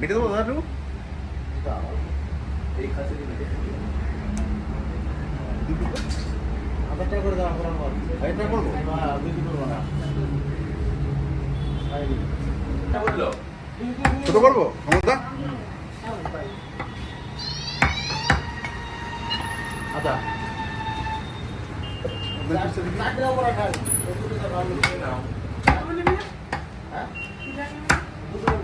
মেটে দেবো দাদা তো? আধারটা করে দাও আমার আমার এটা করব? ছোট করব ক্ষমতা আদা দুটো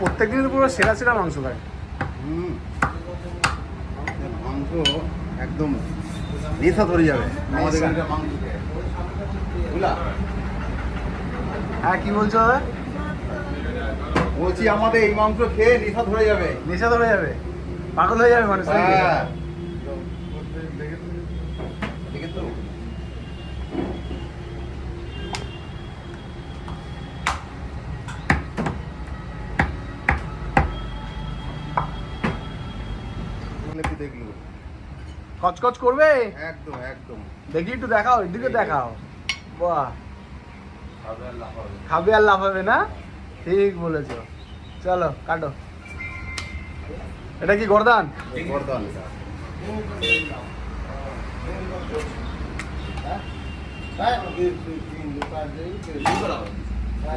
প্রত্যেক দিন পুরো সেরা সেরা মাংস খায়। হুম। মাংস একদম নেশা ধরে যাবে। আমাদের মাংস বুঝলা? হ্যাঁ কি বলছো দাদা? বলছি আমাদের এই মাংস খেয়ে নেশা ধরে যাবে। নেশা ধরে যাবে। পাগল হয়ে যাবে মানুষ হ্যাঁ। একটু দেখল। কচকচ করবে? একদম একদম। দেখি একটু দেখাও এদিকে দেখাও। বাহ। খাবে আর লাফাবে। খাবে না? ঠিক বলেছ। চলো কাটো। এটা কি গরদান? গর্দন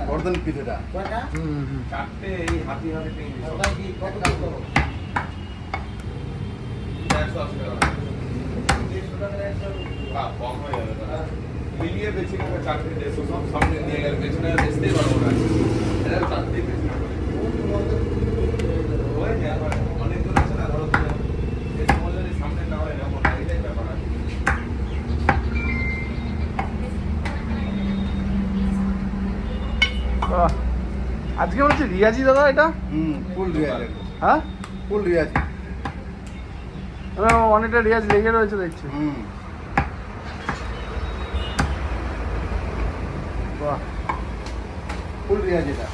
গর্দন পিঠেটা হুম হুম। চারটে এই হাতি হাতি পেয়ে একশো আশি টাকা কম হয়ে যাবে দাদা। মিলিয়ে বেশি করে চারটে দেড়শো সব সামনে নিয়ে গেলে বেচতেই পারব না এটা চারটেই বেশি করে যায় আবার অনেক দূর আছে না ধরো সামনে হয় এটাই ব্যাপার আছে। আজকে মনে হচ্ছে রিয়াজি দাদা এটা? হুম ফুল রিয়াজ। হ্যাঁ? ফুল রিয়াজ। অনেকটা রিয়াজ লেগে রয়েছে দেখছি। বাহ। ফুল রিয়াজ এটা।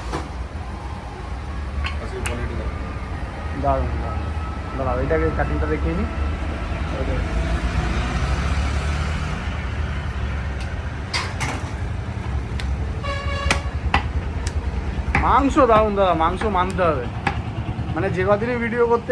দারুণ দারুণ। দাঁড়াও এটাকে কাটিংটা দেখিয়ে নিই মাংস দারুণ দাদা মাংস মানতে হবে। মানে যে কদিনই ভিডিও করতে